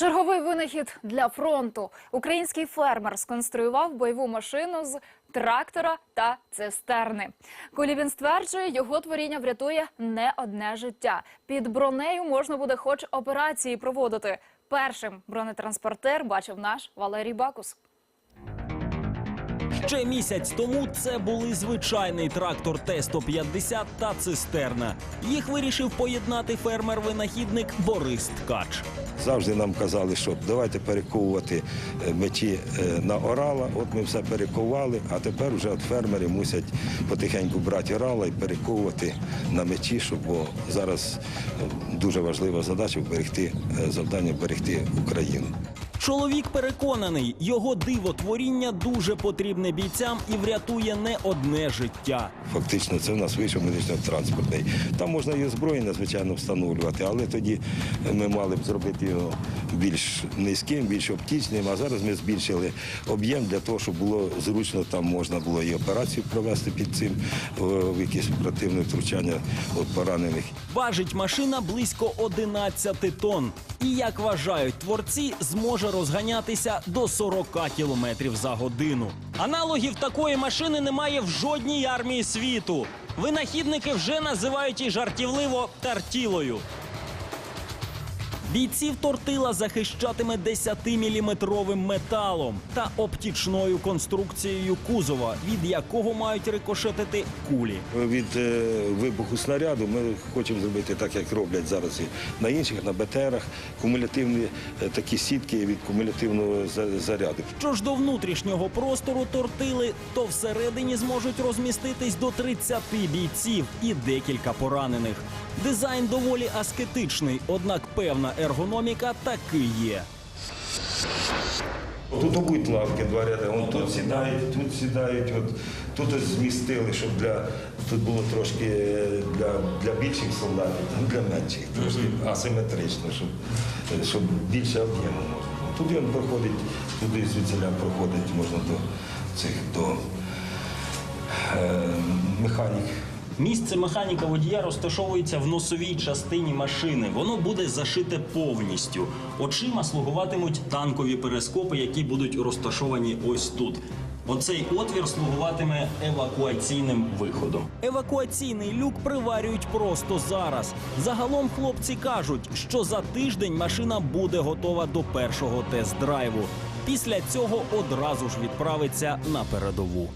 Черговий винахід для фронту. Український фермер сконструював бойову машину з трактора та цистерни. Кулібін стверджує, його творіння врятує не одне життя. Під бронею можна буде хоч операції проводити. Першим бронетранспортер бачив наш Валерій Бакус. Ще місяць тому це були звичайний трактор Т-150 та цистерна. Їх вирішив поєднати фермер-винахідник Борис Ткач. Завжди нам казали, що давайте перековувати е, мечі е, на орала. От ми все перековували, а тепер вже от фермери мусять потихеньку брати орала і перековувати на мечі, щоб бо зараз е, дуже важлива задача вберегти е, завдання берегти Україну. Чоловік переконаний, його дивотворіння дуже потрібне бійцям і врятує не одне життя. Фактично, це в нас вийшов медично-транспортний. Там можна і озброєння, звичайно, встановлювати, але тоді ми мали б зробити його більш низьким, більш оптичним. А зараз ми збільшили об'єм для того, щоб було зручно, там можна було і операцію провести під цим о, в якесь оперативне втручання от поранених. Важить машина близько 11 тонн. І як вважають творці, зможе розганятися до 40 кілометрів за годину. Аналогів такої машини немає в жодній армії світу. Винахідники вже називають її жартівливо тартілою. Бійців тортила захищатиме 10-міліметровим металом та оптічною конструкцією кузова, від якого мають рикошетити кулі. Від е, вибуху снаряду ми хочемо зробити так, як роблять зараз і на інших, на БТРах, кумулятивні е, такі сітки від кумулятивного за- заряду. Що ж до внутрішнього простору тортили, то всередині зможуть розміститись до 30 бійців і декілька поранених. Дизайн доволі аскетичний, однак певна ергономіка таки є. Тут будуть лавки, два ряди. Вон тут сідають, тут сідають. От, тут ось змістили, щоб для тут було трошки е, для, для більших солдатів, там для менших, трошки асиметрично, щоб, е, щоб більше об'єму можна. Тут він проходить, туди звідсіля проходить, можна до цих до е, механік. Місце механіка водія розташовується в носовій частині машини. Воно буде зашите повністю. Очима слугуватимуть танкові перископи, які будуть розташовані ось тут. Оцей отвір слугуватиме евакуаційним виходом. Евакуаційний люк приварюють просто зараз. Загалом хлопці кажуть, що за тиждень машина буде готова до першого тест-драйву. Після цього одразу ж відправиться на передову.